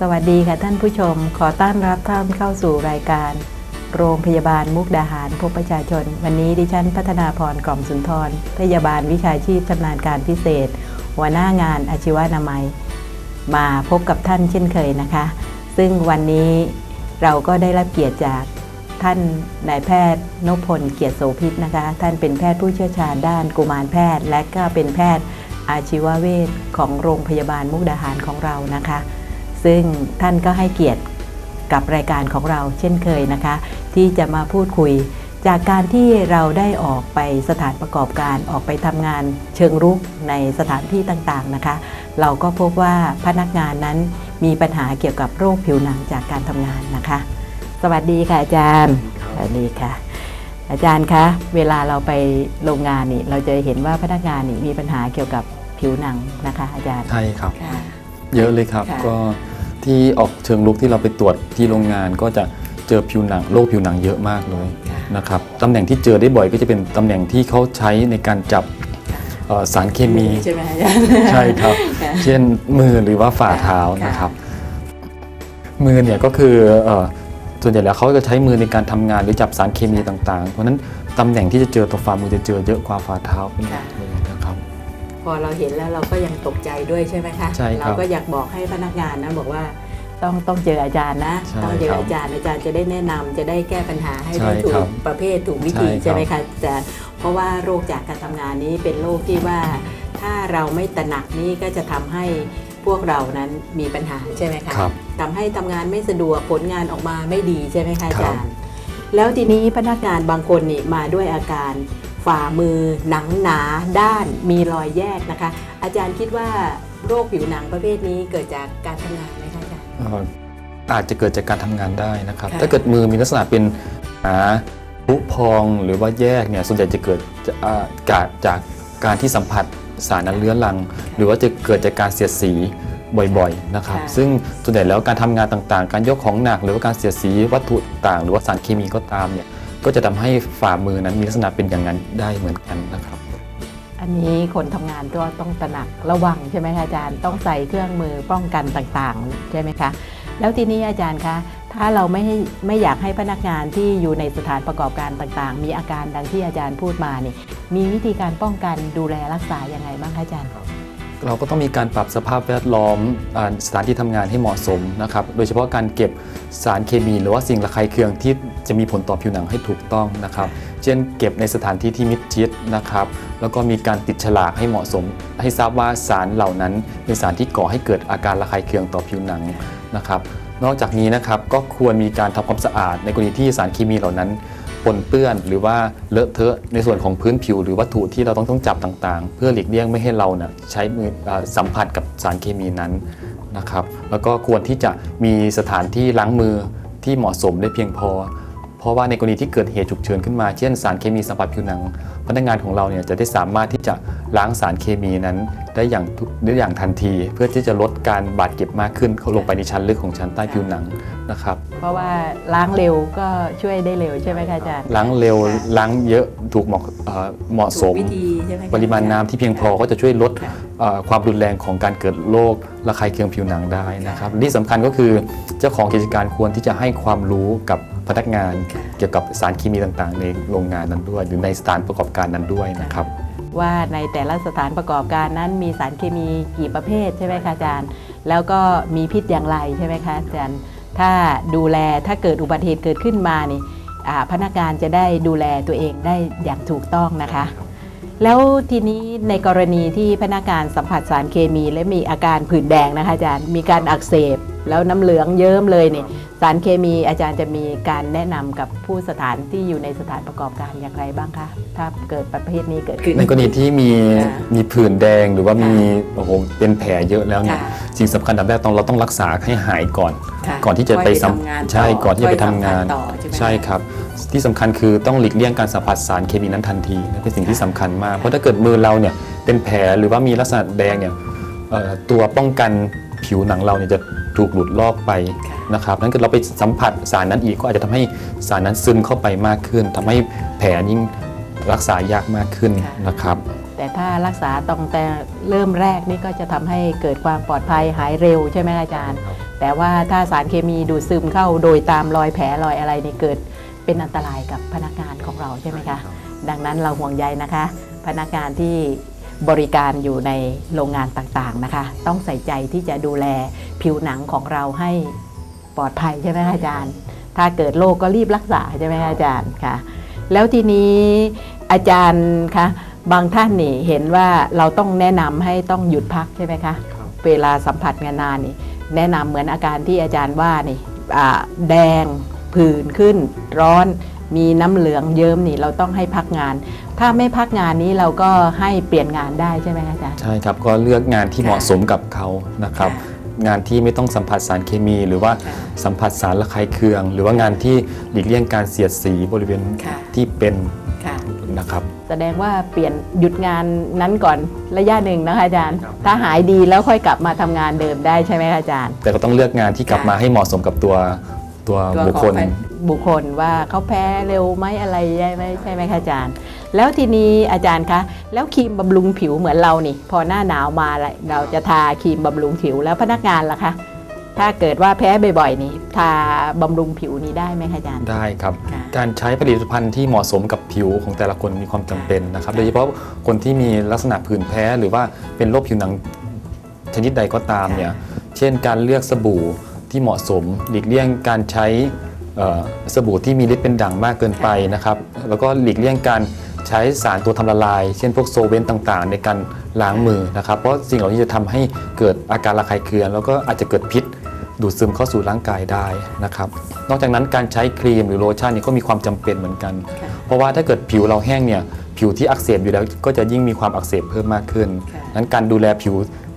สวัสดีค่ะท่านผู้ชม ขอต้อนรับท่านเข้าสู่รายการ โรงพยาบาลมุกดาหารพบประชาชน วันนี้ดิฉันพัฒนาพรกล่อมสุนทร พยาบาลวิชาชีพชำนาญการพิเศษ หัวหน้างานอาชีวนามัย มาพบกับท่านเช่นเคยนะคะ ซึ่งวันนี้เราก็ได้รับเกียรติจากท่านนายแพทย์นพพลเกียรติโสพิษนะคะ ท่านเป็นแพทย์ผู้เชี่ยวชาญด้านกุมารแพทย์ และก็เป็นแพทย์อาชีวเวชของโรงพยาบาลมุกดาหารของเรานะคะ ซึ่งท่านก็ให้เกียรติกับรายการของเราเช่นเคยนะคะ ที่จะมาพูดคุย จากการที่เราได้ออกไปสถานประกอบการออกไปทำงานเชิงรุกในสถานที่ต่างๆนะคะ เราก็พบว่าพนักงานนั้นมีปัญหาเกี่ยวกับโรคผิวหนังจากการทำงานนะคะ สวัสดีค่ะอาจารย์สวัสดีค่ะ อาจารย์คะเวลาเราไปโรงงานนี่เราจะเห็นว่าพนักงานนี่มีปัญหาเกี่ยวกับผิวหนังนะคะ อาจารย์ใช่ครับค่ะเยอะเลยครับค่ะก็ ที่ออกเชิงลุกที่เราไปตรวจที่โรงงานก็จะเจอผิวหนังโรคผิวหนังเยอะมากเลยนะครับตำแหน่งที่เจอได้บ่อยก็จะเป็นตำแหน่งที่เขาใช้ในการจับเอ่อสารเคมีใช่ไหมอาจารย์ใช่ครับค่ะเช่นมือหรือว่าฝ่าเท้าค่ะนะครับ มือเนี่ยก็คือเอ่อส่วนใหญ่แล้วเขาจะใช้มือในการทำงานหรือจับสารเคมีต่างๆ เพราะฉะนั้นตำแหน่งที่จะเจอตัวฝ่ามือจะเจอเยอะกว่าฝ่าเท้าเป็นหลักเลยนะครับ พอเราเห็นแล้วเราก็ยังตกใจด้วยใช่ไหมคะใช่ครับเราก็อยากบอกให้พนักงานนะบอกว่าต้องต้องเจออาจารย์นะ ใช่ต้องเจอครับอาจารย์อาจารย์จะได้แนะนำจะได้แก้ปัญหาให้ใช่ได้ถูครักบประเภทถูกวิธีใช่ครับ ใช่ไหมคะอาจารย์เพราะว่าโรคจากการทำงานนี้เป็นโรคที่ว่า ถ้าเราไม่ตระหนักนี่ก็จะทำให้พวกเรานั้นมีปัญหาใช่ไหมคะ ครับ ทำให้ทำงานไม่สะดวกผลงานออกมาไม่ดีใช่ไหมคะอาครัจาบรย์ แล้วทีนี้พนักงานบางคนนี่มาด้วยอาการ ฝ่ามือหนังหนาด้านมีรอยแยกนะคะ อาจารย์คิดว่าโรคผิวหนังประเภทนี้เกิดจากการทำงานไหมคะอาจารย์เอ่ออาจจะเกิดจากการทำงานได้นะครับ ค่ะ ถ้าเกิดมือมีลักษณะเป็นหนาพุพองหรือว่าแยกเนี่ยส่วนใหญ่จะเกิดจากอ่าจากจากการที่สัมผัสสารนั้นเลื้อรัง หรือว่าจะเกิดจากการเสียดสีบ่อยๆนะครับ ค่ะ ซึ่งส่วนใหญ่แล้วการทำงานต่างๆ การยกของหนัก หรือว่าการเสียดสีวัตถุต่างๆหรือว่าสารเคมีก็ตามเนี่ย ก็จะทำให้ฝ่ามือนั้นมีลักษณะเป็นอย่างนั้นได้เหมือนกันนะครับ อันนี้คนทำงานก็ต้องตระหนักระวังใช่ไหมคะอาจารย์ต้องใส่เครื่องมือป้องกันต่างๆ ใช่ไหมคะ แล้วทีนี้อาจารย์คะถ้าเราไม่ให้ไม่อยากให้พนักงานที่อยู่ในสถานประกอบการต่างๆ มีอาการดังที่อาจารย์พูดมานี่มีวิธีการป้องกันดูแลรักษาอย่างไรบ้างคะอาจารย์ เราก็ต้องมีการปรับสภาพแวดล้อมสถานที่ทำงานให้เหมาะสมนะครับ โดยเฉพาะการเก็บสารเคมีหรือว่าสิ่งระคายเคืองที่จะมีผลต่อผิวหนังให้ถูกต้องนะครับ เช่นเก็บในสถานที่ที่มิดชิดนะครับ แล้วก็มีการติดฉลากให้เหมาะสม ให้ทราบว่าสารเหล่านั้นเป็นสารที่ก่อให้เกิดอาการระคายเคืองต่อผิวหนังนะครับ นอกจากนี้นะครับก็ควรมีการทำความสะอาดในกรณีที่สารเคมีเหล่านั้น ปนเปื้อนหรือว่าเลอะเทอะในส่วนของพื้นผิว หรือวัตถุที่เราต้องต้องจับต่างๆ เพื่อหลีกเลี่ยงไม่ให้เรานะ่ะใช้มือสัมผัสกับสารเคมีนั้นนะครับแล้วก็ควรที่จะมีสถานที่ล้างมือที่เหมาะสมได้เพียงพอ เพราะว่าในกรณีที่เกิดเหตุฉุกเฉินขึ้นมา เช่นสารเคมีสัมผัสผิวหนัง พนักงานของเราเนี่ยจะได้สามารถที่จะล้างสารเคมีนั้น ได้อย่างทุกได้อย่างทันที เพื่อที่จะลดการบาดเจ็บมากขึ้นเข้าลงไปในชั้นลึกของชั้นใต้ผิวหนังนะครับ เพราะว่าล้างเร็วก็ช่วยได้เร็วใช่ไหมคะอาจารย์ล้างเร็วค่ะล้างเยอะถูกเหมาะเอ่อเหมาะสถูกมวิธีใช่ไหมคะปริมาณน้ำที่เพียงพอก็จะช่วยลดค่ะเอ่อความรุนแรงของการเกิดโรคระคายเคืองผิวหนังได้นะครับที่สำคัญก็คือเจ้าของกิจการควรที่จะให้ความรู้กับพนักงานค่ะเกี่ยวกับสารเคมีต่างๆ ในโรงงานนั้นด้วย หรือในสถานประกอบการนั้นด้วยนะครับ ว่าในแต่ละสถานประกอบการนั้นมีสารเคมีกี่ประเภทใช่ไหมคะอาจารย์ แล้วก็มีพิษอย่างไรใช่ไหมคะอาจารย์ ถ้าดูแลถ้าเกิดอุบัติเหตุเกิดขึ้นมานี่อ่าพนักงานจะได้ดูแลตัวเองได้อย่างถูกต้องนะคะ แล้วทีนี้ในกรณีที่พนักงานสัมผัสสารเคมี และมีอาการผื่นแดงนะคะอาจารย์มีการอักเสบ แล้วน้ำเหลืองเยิ้มเลยเนี่ยสารเคมีอาจารย์จะมีการแนะนำกับผู้สถานที่อยู่ในสถานประกอบการอย่างไรบ้างคะถ้าเกิดประเภทนี้เกิดขึ้น ในกรณีที่มีค่ะมีผื่นแดงหรือว่ามีโอ้โหเป็นแผลเยอะแล้วเนี่ยค่ะสิ่งสำคัญอันดับแรกต้องเราต้องรักษาให้หายก่อน ค่ะก่อนที่จะไปสัมค่อยทำงานต่อใช่ก่อนที่จะไปทำงาน ค่อยสัมผัสต่อใช่ไหม ใช่ครับ ที่สำคัญคือต้องหลีกเลี่ยงการสัมผัสสารเคมีนั้นทันทีนั่นเป็นสิ่งที่สำคัญมากเพราะถ้าเกิดมือเราเนี่ยเป็นแผลหรือว่ามีลักษณะแดงเนี่ยเอ่อตัวป้องกัน ผิวหนังเราเนี่ยจะถูกหลุดลอกไปค่ะนะครับนั้นเกิดเราไปสัมผัสสารนั้นอีกก็อาจจะทำให้สารนั้นซึมเข้าไปมากขึ้นทำให้แผลยิ่งรักษายากมากขึ้นค่ะนะครับแต่ถ้ารักษาตรงแต่เริ่มแรกนี่ก็จะทำให้เกิดความปลอดภัยหายเร็วใช่ไหมอาจารย์แต่แต่ว่าถ้าสารเคมีดูดซึมเข้าโดยตามรอยแผลรอยอะไรนี่เกิดเป็นอันตรายกับพนักงานของเราใช่ไหมคะ ดังนั้นเราห่วงใยนะคะ พนักงานที่ บริการอยู่ในโรงงานต่างๆนะคะ ต้องใส่ใจที่จะดูแลผิวหนังของเราให้ปลอดภัยใช่ไหมคะอาจารย์ ถ้าเกิดโรคก็รีบรักษาใช่ไหมคะอาจารย์ค่ะ แล้วทีนี้อาจารย์คะบางท่านนี่เห็นว่าเราต้องแนะนำให้ต้องหยุดพักใช่ไหมคะครับเวลาสัมผัสงานนานนี่แนะนำเหมือนอาการที่อาจารย์ว่านี่อ่าแดงผื่นขึ้นร้อน มีน้ำเหลืองเยิ้มนี่เราต้องให้พักงาน ถ้าไม่พักงานนี้เราก็ให้เปลี่ยนงานได้ใช่ไหมคะอาจารย์ ใช่ครับก็เลือกงานที่ค่ะเหมาะสมกับเขานะครับค่ะงานที่ไม่ต้องสัมผัสสารเคมี หรือว่าค่ะสัมผัสสารระคายเคือง หรือว่างานที่หลีกเลี่ยงการเสียดสีบริเวณค่ะ ที่เป็นค่ะ นะครับ แสดงว่าเปลี่ยนหยุดงานนั้นก่อนระยะหนึ่งนะคะอาจารย์ ครับ ถ้าหายดีแล้วค่อยกลับมาทำงานเดิมได้ใช่ไหมคะอาจารย์ แต่ก็ต้องเลือกงานที่กลับค่ะมาให้เหมาะสมกับตัว ตัวตัวบุคคลของบุคคลว่าเขาแพ้เร็วไหมอะไรใช่ไหมใช่ไหมคะอาจารย์ แล้วทีนี้อาจารย์คะแล้วครีมบำรุงผิวเหมือนเรานี่ พอหน้าหนาวมาแล้วเราจะทาครีมบำรุงผิวแล้วพนักงานล่ะคะถ้าเกิดว่าแพ้บ่อยๆ นี่ทาบำรุงผิวนี้ได้ไหมคะอาจารย์ ได้ครับค่ะการใช้ผลิตภัณฑ์ที่เหมาะสมกับผิวของแต่ละคนมีความจำเป็นนะครับค่ะโดยเฉพาะคนที่มีลักษณะผื่นแพ้หรือว่าเป็นโรคผิวหนังชนิดใดก็ตามเนี่ย เช่นการเลือกสบู่ ที่เหมาะสม หลีกเลี่ยงการใช้เอ่อสบู่ที่มีฤทธิ์เป็นด่างมากเกินไปนะครับ แล้วก็หลีกเลี่ยงการใช้สารตัวทำละลาย เช่นพวกโซเวนต์ต่างๆ ในการล้างมือนะครับ เพราะสิ่งเหล่านี้จะทำให้เกิดอาการระคายเคืองแล้วก็อาจจะเกิดพิษดูดซึมเข้าสู่ร่างกายได้นะครับ นอกจากนั้นการใช้ครีมหรือโลชั่นนี่ก็มีความจำเป็นเหมือนกันค่ะเพราะว่าถ้าเกิดผิวเราแห้งเนี่ยผิวที่อักเสบอยู่แล้วก็จะยิ่งมีความอักเสบเพิ่มมากขึ้นค่ะนั้นการดูแลผิว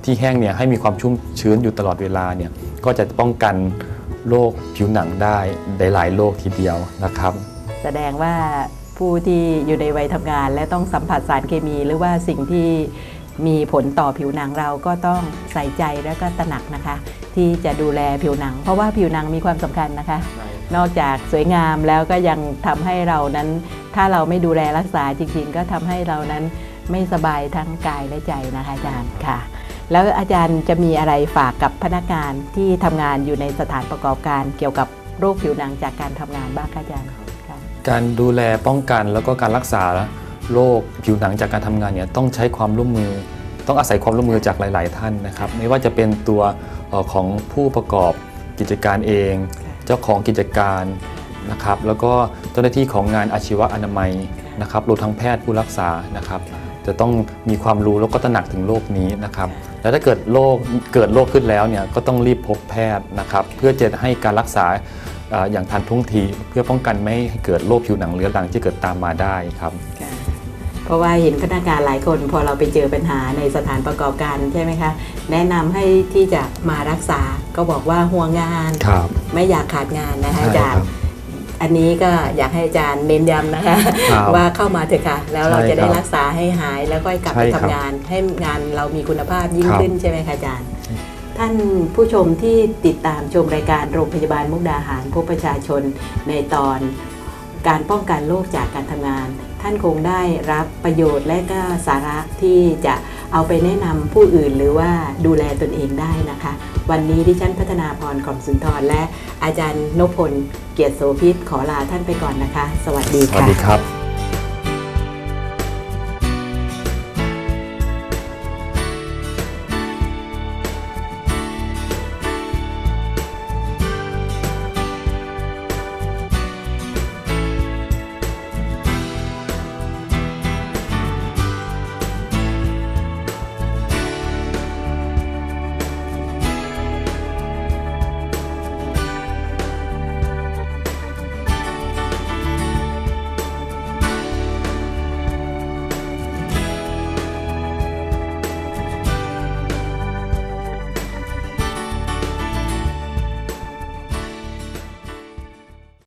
ที่แห้งเนี่ยให้มีความชุ่มชื้นอยู่ตลอดเวลาเนี่ยก็จะป้องกันโรคผิวหนังได้หลายๆโรคทีเดียวนะครับ แสดงว่าผู้ที่อยู่ในวัยทำงาน และต้องสัมผัสสารเคมี หรือว่าสิ่งที่มีผลต่อผิวหนังเราก็ต้องใส่ใจและก็ตระหนักนะคะ ที่จะดูแลผิวหนัง เพราะว่าผิวหนังมีความสำคัญนะคะ นอกจากสวยงามแล้วก็ยังทำให้เรานั้น ถ้าเราไม่ดูแลรักษาจริงๆ ก็ทำให้เรานั้นไม่สบายทั้งกายและใจนะคะอาจารย์ค่ะ แล้วอาจารย์จะมีอะไรฝากกับพนักงานที่ทำงานอยู่ในสถานประกอบการเกี่ยวกับโรคผิวหนังจากการทำงานบ้างคะอาจารย์ค่ะการดูแลป้องกันแล้วก็การรักษาโรคผิวหนังจากการทำงานเนี่ยต้องใช้ความร่วมมือ ต้องอาศัยความร่วมมือจากหลาย ๆ ท่านนะครับไม่ว่าจะเป็นตัวเอ่อของผู้ประกอบกิจการเอง เจ้าของกิจการนะครับแล้วก็เจ้าหน้าที่ของงานอาชีวะอนามัยนะครับรวมทั้งแพทย์ผู้รักษานะครับ จะต้องมีความรู้แล้วก็ตระหนักถึงโรคนี้นะครับ แล้วถ้าเกิดโรคเกิดโรคขึ้นแล้วเนี่ยก็ต้องรีบพบแพทย์นะครับเพื่อจะให้การรักษาเอ่ออย่างทันท่วงทีเพื่อป้องกันไม่ให้เกิดโรคผิวหนังเรื้อรังที่เกิดตามมาได้ครับค่ะเพราะว่าเห็นพนักงานหลายคนพอเราไปเจอปัญหาในสถานประกอบการใช่ไหมคะแนะนำให้ที่จะมารักษาก็บอกว่าห่วงงานครับไม่อยากขาดงานนะคะใช่อาจารครัย์บ อันนี้ก็อยากให้อาจารย์เน้นย้ำนะคะ ครับว่าเข้ามาเถอะค่ะ แล้วเราใช่จะได้ครับรักษาให้หายแล้วก็กลับใช่ไปครัทำบงาน ให้งานเรามีคุณภาพยิ่งครับขึ้นใช่ไหมคะอาจารย์ ท่านผู้ชมที่ติดตามชมรายการโรงพยาบาลมุกดาหารพบประชาชนในตอน การป้องกันโรคจากการทำงาน ท่านคงได้รับประโยชน์และก็สาระที่จะ เอาไปแนะนำผู้อื่นหรือว่าดูแลตนเองได้นะคะ วันนี้ดิฉันพัฒนาพรกล่อมสุนทรและอาจารย์นพพลเกียรติโสพิษขอลาท่านไปก่อนนะคะ สวัสดีค่ะสวัสดีครับ